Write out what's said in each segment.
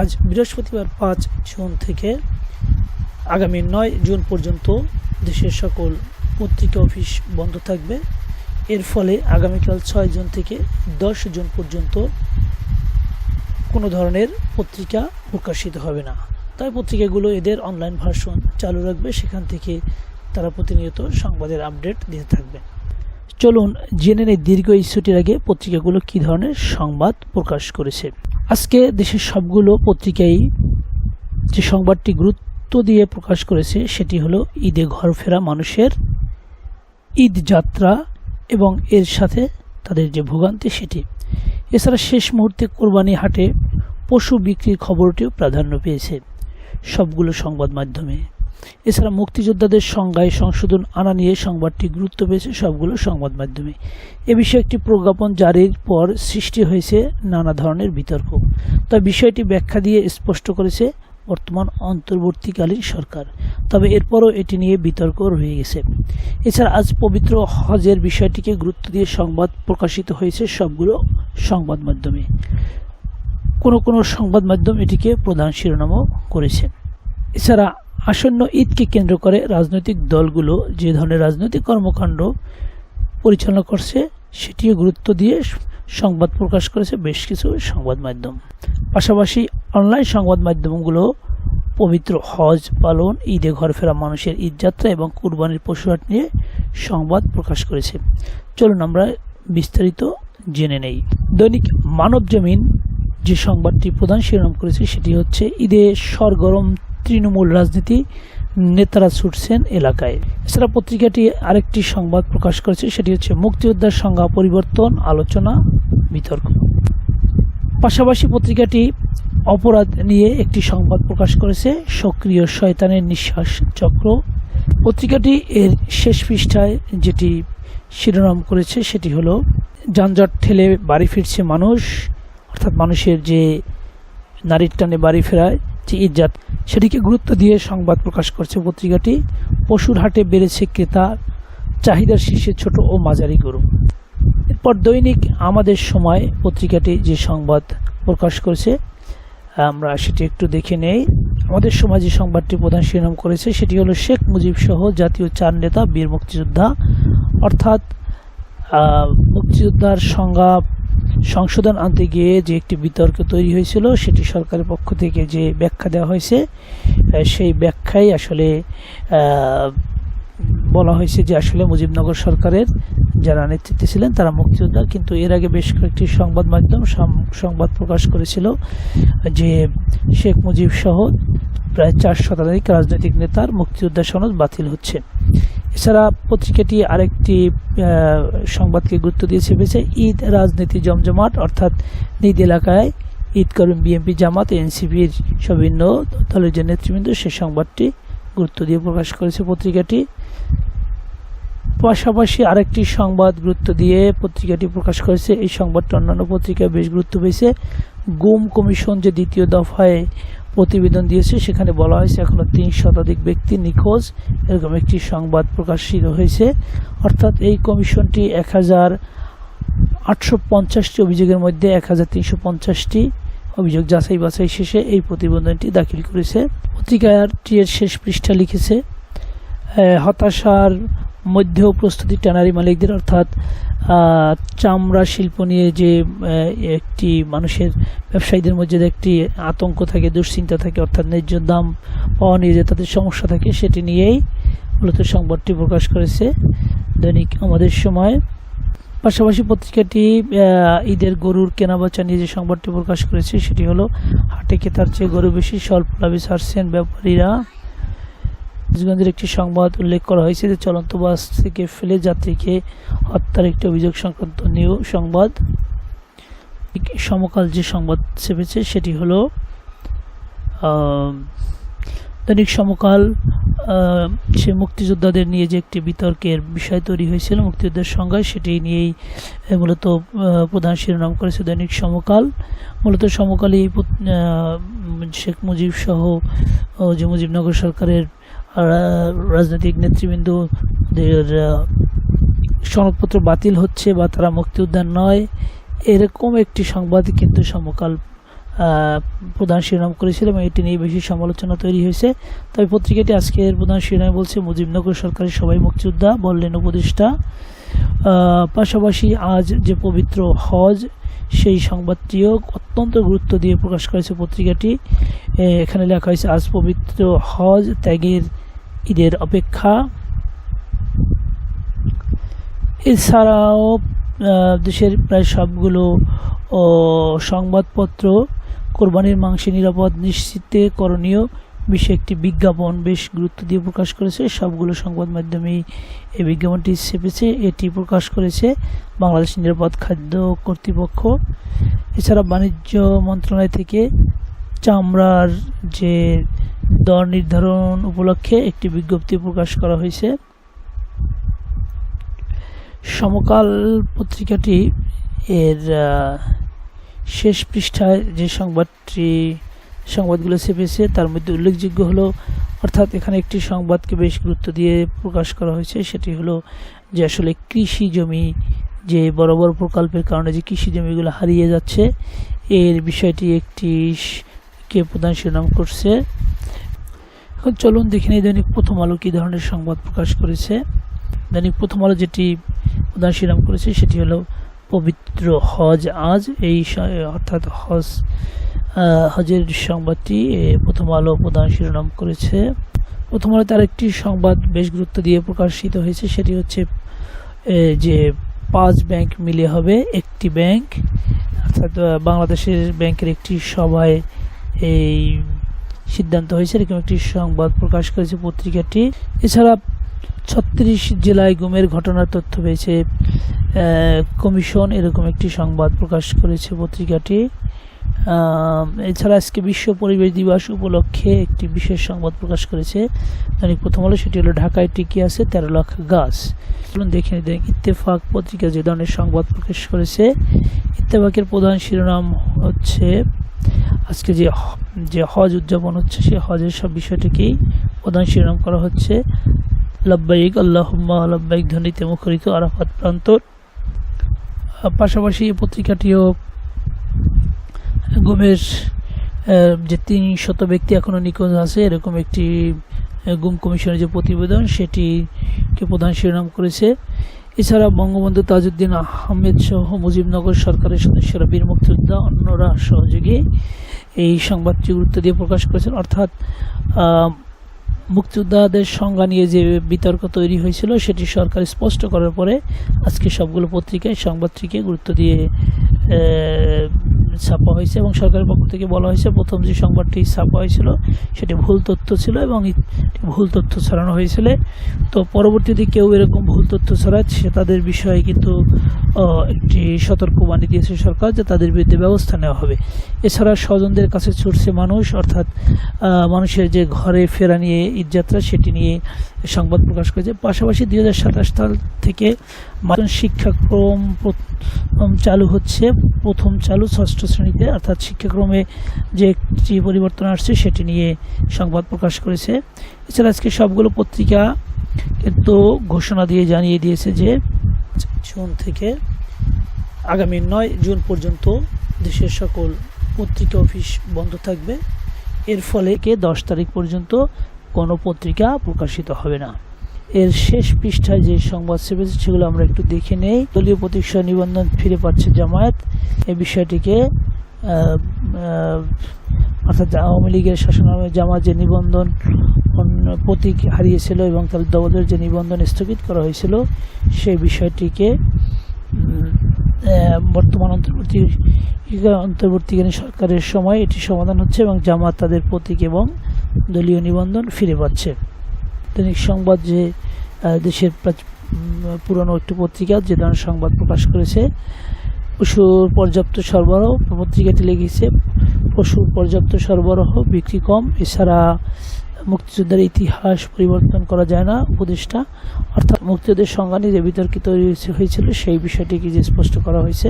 আজ বৃহস্পতিবার পাঁচ জুন থেকে আগামী নয় জুন পর্যন্ত দেশের সকল পত্রিকা অফিস বন্ধ থাকবে। এর ফলে আগামীকাল ছয় জুন থেকে দশ জুন পর্যন্ত কোনো ধরনের পত্রিকা প্রকাশিত হবে না। তাই পত্রিকাগুলো এদের অনলাইন ভার্সন চালু রাখবে। সেখান থেকে তারা প্রতিনিয়ত সংবাদের আপডেট দিতে থাকবে। চলুন জেনে নেই দীর্ঘ ইস্যুটির আগে পত্রিকাগুলো কী ধরনের সংবাদ প্রকাশ করেছে। আজকে দেশের সবগুলো পত্রিকাই যে সংবাদটি গুরুত্ব দিয়ে প্রকাশ করেছে, সেটি হলো ঈদে ঘর ফেরা মানুষের ঈদ যাত্রা এবং এর সাথে তাদের যে ভোগান্তি সেটি। এছাড়া শেষ মুহূর্তে কোরবানি হাটে পশু বিক্রির খবরটিও প্রাধান্য পেয়েছে সবগুলো সংবাদ মাধ্যমে। এছাড়া মুক্তিযোদ্ধাদের সংজ্ঞায় সংশোধন আনা নিয়ে সংবাদটি গুরুত্ব পেয়েছে সবগুলো সংবাদ মাধ্যমে। এ বিষয়ে একটি প্রজ্ঞাপন জারির পর সৃষ্টি হয়েছে নানা ধরনের বিতর্ক। তবে বিষয়টি ব্যাখ্যা দিয়ে স্পষ্ট করেছে বর্তমান অন্তর্বর্তীকালীন সরকার। তবে এরপরও এটি নিয়ে বিতর্ক রয়ে গেছে। এছাড়া আজ পবিত্র হজের বিষয়টিকে গুরুত্ব দিয়ে সংবাদ প্রকাশিত হয়েছে সবগুলো সংবাদ মাধ্যমে। কোনো কোনো সংবাদ মাধ্যম এটিকে প্রধান শিরোনামও করেছে। এছাড়া আসন্ন ঈদকে কেন্দ্র করে রাজনৈতিক দলগুলো যে ধরনের রাজনৈতিক কর্মকাণ্ড পরিচালনা করছে, সেটিও গুরুত্ব দিয়ে সংবাদ প্রকাশ করেছে বেশ কিছু সংবাদ মাধ্যম। পাশাপাশি অনলাইন সংবাদ মাধ্যমগুলো পবিত্র হজ পালন, ঈদে ঘর ফেরা মানুষের ঈদযাত্রা এবং কুরবানির পশুহাট নিয়ে সংবাদ প্রকাশ করেছে। চলুন আমরা বিস্তারিত জেনে নেই। দৈনিক মানব জমিন যে সংবাদটি প্রধান শিরোনাম করেছে, সেটি হচ্ছে ঈদে সরগরম তৃণমূল রাজনীতি নেতারা ছুটছেন এলাকায়। এছাড়া পত্রিকাটি আরেকটি সংবাদ প্রকাশ করেছে, সেটি হচ্ছে মুক্তিযোদ্ধার সংজ্ঞা পরিবর্তন, আলোচনা, বিতর্ক। পাশাপাশি পত্রিকাটি অপরাধ নিয়ে একটি সংবাদ প্রকাশ করেছে, সক্রিয় শয়তানের নিঃশ্বাস চক্র। পত্রিকাটি এর শেষ পৃষ্ঠায় যেটি শিরোনাম করেছে, সেটি হলো, যানজট ঠেলে বাড়ি ফিরছে মানুষ, অর্থাৎ মানুষের যে নারীর টানে বাড়ি ফেরায় যে ইজ্জাত। সেটিকে গুরুত্ব দিয়ে সংবাদ প্রকাশ করছে পত্রিকাটি। পশুর হাটে বেড়েছে ক্রেতা, চাহিদার শীর্ষে ছোট ও মাঝারি গরু। এরপর দৈনিক আমাদের সময় পত্রিকাটি যে সংবাদ প্রকাশ করেছে, আমরা সেটি একটু দেখে নেই। আমাদের সময় যে সংবাদটি প্রধান শিরোনাম করেছে, সেটি হলো শেখ মুজিব সহ জাতীয় চার নেতা, বীর মুক্তিযোদ্ধা। অর্থাৎ মুক্তিযোদ্ধার সংজ্ঞা সংশোধন আনতে গিয়ে যে একটি বিতর্ক তৈরি হয়েছিল, সেটি সরকারের পক্ষ থেকে যে ব্যাখ্যা দেওয়া হয়েছে সেই ব্যাখ্যাই আসলে বলা হয়েছে যে আসলে মুজিবনগর সরকারের যারা নেতৃত্বে ছিলেন তারা মুক্তিযোদ্ধা। কিন্তু এর আগে বেশ কয়েকটি সংবাদ মাধ্যম সংবাদ প্রকাশ করেছিল যে শেখ মুজিব সহ প্রায় চার শতাধিক রাজনৈতিক নেতার মুক্তিযোদ্ধা সনদ বাতিল হচ্ছে। এছাড়া পত্রিকাটি আরেকটি সংবাদকে গুরুত্ব দিয়েছে পেয়েছে ঈদ রাজনীতি জমজমাট, অর্থাৎ নিজ এলাকায় ঈদ করুন বিএনপি জামাত, এনসিপির বিভিন্ন দলের যে নেতৃবৃন্দ, সে সংবাদটি গুরুত্ব দিয়ে প্রকাশ করেছে পত্রিকাটি। পাশাপাশি আরেকটি সংবাদ গুরুত্ব দিয়ে পত্রিকাটি প্রকাশ করেছে। এই সংবাদটা অন্যান্য পত্রিকায় বেশ গুরুত্ব পেয়েছে। গুম কমিশন যে দ্বিতীয় দফায় প্রতিবেদন দিয়েছে। সেখানে বলা হয়েছে, এখনও তিন শতাধিক ব্যক্তি নিখোঁজ। এরকম একটি সংবাদ প্রকাশিত হয়েছে। অর্থাৎ এই কমিশনটি এক হাজার আটশো পঞ্চাশটি অভিযোগের মধ্যে এক হাজার তিনশো পঞ্চাশটি অভিযোগ যাচাই বাছাই শেষে এই প্রতিবেদনটি দাখিল করেছে। পত্রিকাটি এর শেষ পৃষ্ঠা লিখেছে হতাশার মধ্যেও প্রস্তুতি ট্যানারি মালিকদের, অর্থাৎ চামড়া শিল্প নিয়ে যে একটি মানুষের ব্যবসায়ীদের মধ্যে একটি আতঙ্ক থাকে, দুশ্চিন্তা থাকে, অর্থাৎ ন্যায্য দাম পাওয়া নিয়ে যে তাদের সমস্যা থাকে, সেটি নিয়েই মূলত সংবাদটি প্রকাশ করেছে দৈনিক আমাদের সময়। পাশাপাশি পত্রিকাটি ঈদের গরুর কেনাবেচা নিয়ে যে সংবাদটি প্রকাশ করেছে, সেটি হলো হাটে ক্রেতার চেয়ে গরু বেশি, স্বল্প লাভে ছাড়ছেন ব্যাপারীরা। রাজগঞ্জের একটি সংবাদ উল্লেখ করা হয়েছে যে চলন্ত বাস থেকে ফেলে যাত্রীকে হত্যার একটি অভিযোগ সংক্রান্ত নিউ সংবাদ। সমকাল যে সংবাদ ছেপেছে সেটি হলো দৈনিক সমকাল সে মুক্তিযোদ্ধাদের নিয়ে যে একটি বিতর্কের বিষয় তৈরি হয়েছিল মুক্তিযোদ্ধার সংজ্ঞায়, সেটি নিয়েই মূলত প্রধান শিরোনাম করেছে দৈনিক সমকাল। মূলত সমকালই শেখ মুজিব সহ যে মুজিবনগর সরকারের রাজনৈতিক নেতৃবৃন্দদের আহ, সনদপত্র বাতিল হচ্ছে বা তারা মুক্তিযোদ্ধা নয় এরকম একটি সংবাদ কিন্তু সমকাল প্রধান শিরোনাম করেছিল এবং এটি নিয়ে বেশি সমালোচনা তৈরি হয়েছে। তবে পত্রিকাটি আজকের প্রধান শিরোনামে বলছে মুজিবনগর সরকারের সবাই মুক্তিযোদ্ধা বললেন উপদেষ্টা। পাশাপাশি আজ যে পবিত্র হজ সেই সংবাদটিও অত্যন্ত গুরুত্ব দিয়ে প্রকাশ করেছে পত্রিকাটি। এখানে লেখা হয়েছে আজ পবিত্র হজ ত্যাগের ঈদের অপেক্ষা। এছাড়াও দেশের প্রায় সবগুলো সংবাদপত্র কোরবানির মাংসে নিরাপদ নিশ্চিতে করণীয়। বিষয়ে একটি বিজ্ঞাপন বেশ গুরুত্ব দিয়ে প্রকাশ করেছে। সবগুলো সংবাদ মাধ্যমেই এই বিজ্ঞাপনটি ছেপেছে। এটি প্রকাশ করেছে বাংলাদেশ নিরাপদ খাদ্য কর্তৃপক্ষ। এছাড়া বাণিজ্য মন্ত্রণালয় থেকে চামড়ার যে দর নির্ধারণ উপলক্ষে একটি বিজ্ঞপ্তি প্রকাশ করা হয়েছে। সমকাল পত্রিকাটি এর শেষ পৃষ্ঠায় যে সংবাদটি, সংবাদগুলো ছেপেছে, তার মধ্যে উল্লেখযোগ্য হলো, অর্থাৎ এখানে একটি সংবাদকে বেশ গুরুত্ব দিয়ে প্রকাশ করা হয়েছে, সেটি হলো যে আসলে কৃষি জমি যে বড় বড় প্রকল্পের কারণে যে কৃষি জমিগুলো হারিয়ে যাচ্ছে, এর বিষয়টি একটি কে প্রধান শিরোনাম করছে। চলুন দেখে নিই দৈনিক প্রথম আলো কী ধরনের সংবাদ প্রকাশ করেছে। দৈনিক প্রথম আলো যেটি প্রধান শিরোনাম করেছে, সেটি হলো পবিত্র হজ। আজ এই অর্থাৎ হজ হজের সংবাদটি প্রথম আলো প্রধান শিরোনাম করেছে। প্রথম আলো তার একটি সংবাদ বেশ গুরুত্ব দিয়ে প্রকাশিত হয়েছে, সেটি হচ্ছে যে পাঁচ ব্যাংক মিলে হবে, একটি ব্যাংক, অর্থাৎ বাংলাদেশের ব্যাংকের একটি সভায় এই সিদ্ধান্ত হয়েছে, এরকম একটি সংবাদ প্রকাশ করেছে পত্রিকাটি। এছাড়া ছত্রিশ জেলায় গুমের ঘটনার তথ্য পেয়েছে কমিশন এরকম একটি সংবাদ প্রকাশ করেছে পত্রিকাটি। এছাড়া আজকে বিশ্ব পরিবেশ দিবস উপলক্ষে একটি বিশেষ সংবাদ প্রকাশ করেছে। দৈনিক প্রথম আলো, সেটি হলো ঢাকায় টিকে আছে তেরো লাখ গাছ। চলুন দেখে দৈনিক ইত্তেফাক পত্রিকা যে ধরনের সংবাদ প্রকাশ করেছে। ইত্তেফাকের প্রধান শিরোনাম হচ্ছে আজকে যে যে হজ উদযাপন হচ্ছে, সেই হজের সব বিষয়টিকেই প্রধান শিরোনাম করা হচ্ছে। লব্বাইক আল্লাহুম্মা, লব্বাইক ধ্বনিতে মুখরিত আরাফাত প্রান্তর পাশাপাশি পত্রিকাটিও গুমের যে তিন শত ব্যক্তি এখনও নিখোঁজ আছে, এরকম একটি গুম কমিশনের যে প্রতিবেদন, সেটিকে প্রধান শিরোনাম করেছে। এছাড়া বঙ্গবন্ধু তাজউদ্দিন আহমেদ সহ মুজিবনগর সরকারের সদস্যরা, বীর মুক্তিযোদ্ধা অন্যরা সহযোগী এই সংবাদটি গুরুত্ব দিয়ে প্রকাশ করেছেন। অর্থাৎ মুক্তিযোদ্ধাদের সংজ্ঞা নিয়ে যে বিতর্ক তৈরি হয়েছিল, সেটি সরকার স্পষ্ট করার পরে আজকে সবগুলো পত্রিকায়, সংবাদটিকে গুরুত্ব দিয়ে ছাপা হয়েছে এবং সরকারের পক্ষ থেকে বলা হয়েছে, প্রথম যে সংবাদটি ছাপা হয়েছিল, সেটি ভুল তথ্য ছিল এবং ভুল তথ্য ছড়ানো হয়েছিল। তো পরবর্তীতে কেউ এরকম ভুল তথ্য ছড়ায়, সে তাদের বিষয়ে কিন্তু একটি সতর্কবাণী দিয়েছে সরকার যে তাদের বিরুদ্ধে ব্যবস্থা নেওয়া হবে। এছাড়া স্বজনদের কাছে ছুটছে মানুষ, অর্থাৎ মানুষের যে ঘরে ফেরা নিয়ে ঈদযাত্রা, সেটি নিয়ে সংবাদ প্রকাশ করেছে। পাশাপাশি দুই হাজার সাতাশ সাল থেকে মাধ্যমিক শিক্ষাক্রম চালু হচ্ছে, প্রথম চালু, ষষ্ঠ শ্রেণীতে অর্থাৎ শিক্ষাক্রমে যে একটি পরিবর্তন আসছে, সেটি নিয়ে সংবাদ প্রকাশ করেছে। এছাড়া আজকে সবগুলো পত্রিকা কিন্তু ঘোষণা দিয়ে জানিয়ে দিয়েছে যে, জুন থেকে আগামী নয় জুন পর্যন্ত দেশের সকল পত্রিকা অফিস বন্ধ থাকবে। এর ফলে কে দশ তারিখ পর্যন্ত কোনো পত্রিকা প্রকাশিত হবে না। এর শেষ পৃষ্ঠায় যে সংবাদ ছেপেছে সেগুলো আমরা একটু দেখে নেই। দলীয় প্রতীক্ষা নিবন্ধন ফিরে পাচ্ছে জামায়াত। এই বিষয়টিকে অর্থাৎ আওয়ামী লীগের শাসনামে জামাত যে নিবন্ধন প্রতীক হারিয়েছিল এবং তার দলের যে নিবন্ধন স্থগিত করা হয়েছিল, সেই বিষয়টিকে বর্তমান অন্তর্বর্তী, অন্তর্বর্তীকালীন সরকারের সময় এটি সমাধান হচ্ছে এবং জামাত তাদের প্রতীক এবং দলীয় নিবন্ধন ফিরে পাচ্ছে। দৈনিক সংবাদ যে দেশের পুরনো একটি পত্রিকা যে ধরনের সংবাদ প্রকাশ করেছে, পশুর পর্যাপ্ত সরবরাহ, পত্রিকাটি লেগেছে, পশুর পর্যাপ্ত সরবরাহ, বিক্রি কম, এছাড়া মুক্তিযোদ্ধার ইতিহাস পরিবর্তন করা যায় না, উপদেষ্টা, অর্থাৎ মুক্তিযুদ্ধের সংজ্ঞা নিয়ে যে বিতর্কিত হয়েছিল, সেই বিষয়টিকে যে স্পষ্ট করা হয়েছে।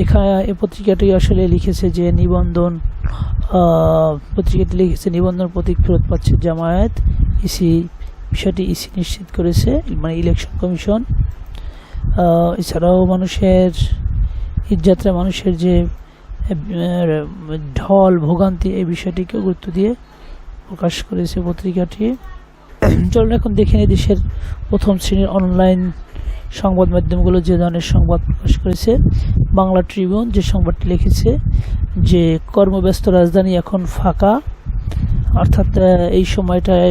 এখানে এই পত্রিকাটি আসলে লিখেছে যে নিবন্ধন পত্রিকাটি লিখেছে, নিবন্ধন প্রতীক ফেরত পাচ্ছে জামায়াত, ইসি, বিষয়টি ইসি নিশ্চিত করেছে মানে ইলেকশন কমিশন এছাড়াও মানুষের, ঈদযাত্রা মানুষের যে ঢল, ভোগান্তি, এই বিষয়টিকে গুরুত্ব দিয়ে প্রকাশ করেছে পত্রিকাটি। চলুন এখন দেখে নিই দেশের প্রথম শ্রেণির অনলাইন সংবাদ মাধ্যমগুলো যে ধরনের সংবাদ প্রকাশ করেছে। বাংলা ট্রিবিউন যে সংবাদটি লিখেছে যে কর্মব্যস্ত রাজধানী এখন ফাঁকা, অর্থাৎ এই সময়টায়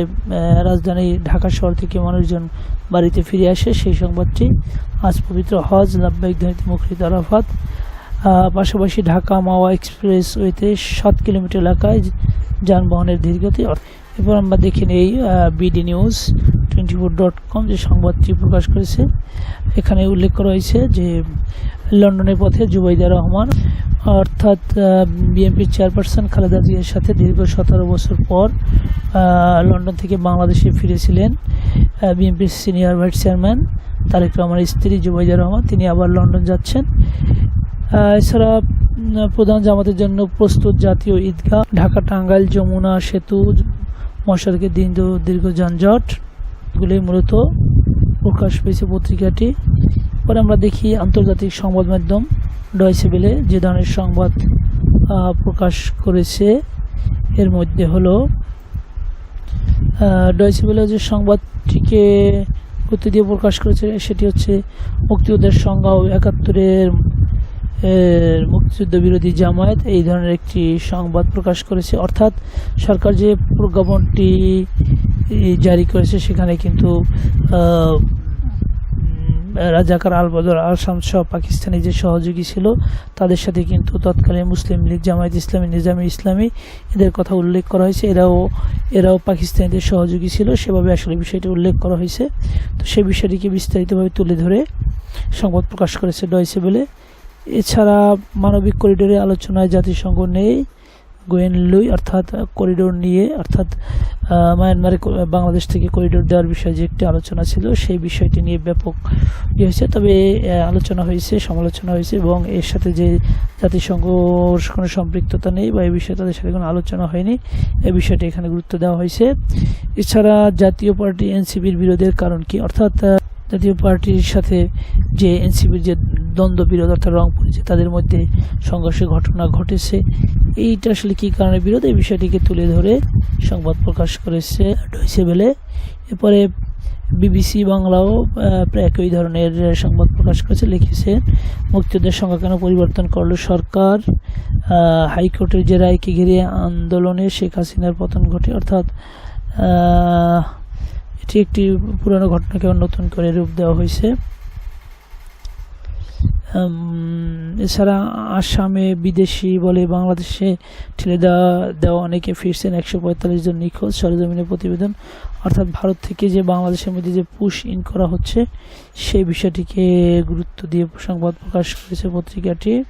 রাজধানী ঢাকা শহর থেকে মানুষজন বাড়িতে ফিরে আসে। সেই সংবাদটি, আজ পবিত্র হজ, লাভবাহিক ধ্বনিতে মুখরিত আরাফাত পাশাপাশি ঢাকা মাওয়া এক্সপ্রেস ওয়েতে সাত কিলোমিটার এলাকায় যানবাহনের ধীরগতি এরপর আমরা দেখে নেই BD news twenty four dot com যে সংবাদটি প্রকাশ করেছে। এখানে উল্লেখ করা হয়েছে যে, লন্ডনের পথে জুবাইদা রহমান, অর্থাৎ বিএনপির চেয়ারপারসন খালেদা জিয়ার সাথে দীর্ঘ সতেরো বছর পর লন্ডন থেকে বাংলাদেশে ফিরেছিলেন বিএনপির সিনিয়র ভাইস চেয়ারম্যান তারেক রহমানের স্ত্রী জুবাইদা রহমান। তিনি আবার লন্ডন যাচ্ছেন। এছাড়া প্রধান জামাতের জন্য প্রস্তুত জাতীয় ঈদগাহ, ঢাকা টাঙ্গাইল যমুনা সেতু মশারকে দিন দীর্ঘ যানজট এগুলি মূলত প্রকাশ পেয়েছে পত্রিকাটি। পরে আমরা দেখি আন্তর্জাতিক সংবাদ মাধ্যম ডয়সেবেলে যে ধরনের সংবাদ প্রকাশ করেছে, এর মধ্যে হলো ডয়সেবেলে যে সংবাদটিকে গুরুত্ব দিয়ে প্রকাশ করেছে, সেটি হচ্ছে মুক্তিযুদ্ধের সংজ্ঞা ও একাত্তরের মুক্তিযুদ্ধ বিরোধী জামায়াত এই ধরনের একটি সংবাদ প্রকাশ করেছে। অর্থাৎ সরকার যে প্রজ্ঞাপনটি জারি করেছে, সেখানে কিন্তু রাজাকার আল বদর আসাম সহ পাকিস্তানি যে সহযোগী ছিল, তাদের সাথে কিন্তু তৎকালীন মুসলিম লীগ জামায়াত ইসলামী, নিজামী ইসলামী, এদের কথা উল্লেখ করা হয়েছে। এরাও এরাও পাকিস্তানিদের সহযোগী ছিল। সেভাবে আসলে বিষয়টি উল্লেখ করা হয়েছে। তো সেই বিষয়টিকে বিস্তারিতভাবে তুলে ধরে সংবাদ প্রকাশ করেছে ডয়সে বলে। এছাড়া মানবিক করিডোরে আলোচনায় জাতিসংঘ নেই, গোয়েন লুই অর্থাৎ করিডোর নিয়ে, অর্থাৎ মায়ানমারে বাংলাদেশ থেকে করিডোর দেওয়ার বিষয়ে যে একটি আলোচনা ছিল, সেই বিষয়টি নিয়ে ব্যাপক ইয়ে হয়েছে। তবে আলোচনা হয়েছে, সমালোচনা হয়েছে এবং এর সাথে যে জাতিসংঘ কোনো সম্পৃক্ততা নেই বা এই বিষয়ে তাদের সাথে কোনো আলোচনা হয়নি এই বিষয়টি এখানে গুরুত্ব দেওয়া হয়েছে। এছাড়া জাতীয় পার্টি এনসিপির বিরোধের কারণ কি? অর্থাৎ জাতীয় পার্টির সাথে যে এনসিপির যে দ্বন্দ্ব বিরোধ অর্থাৎ রংপুরে যে তাদের মধ্যে সংঘর্ষের ঘটনা ঘটেছে, এইটা আসলে কী কারণে বিরোধ? এই বিষয়টিকে তুলে ধরে সংবাদ প্রকাশ করেছে ডয়সে বেলে এরপরে বিবিসি বাংলাও প্রায় একই ধরনের সংবাদ প্রকাশ করেছে, লিখেছে, মুক্তিযুদ্ধের সংখ্যা কেন পরিবর্তন করল সরকার? হাইকোর্টের যে রায়কে ঘিরে আন্দোলনে শেখ হাসিনার পতন ঘটে? অর্থাৎ এটি একটি পুরনো ঘটনাকে নতুন করে রূপ দেওয়া হয়েছে। এছাড়া আসামে বিদেশি বলে বাংলাদেশে ঠেলে দেওয়া দেওয়া অনেকে ফিরছেন। একশো পঁয়তাল্লিশ জন নিখোঁজ সরজমিনের প্রতিবেদন। অর্থাৎ ভারত থেকে যে বাংলাদেশের মধ্যে যে পুশ ইন করা হচ্ছে, সেই বিষয়টিকে গুরুত্ব দিয়ে সংবাদ প্রকাশ করেছে পত্রিকাটি।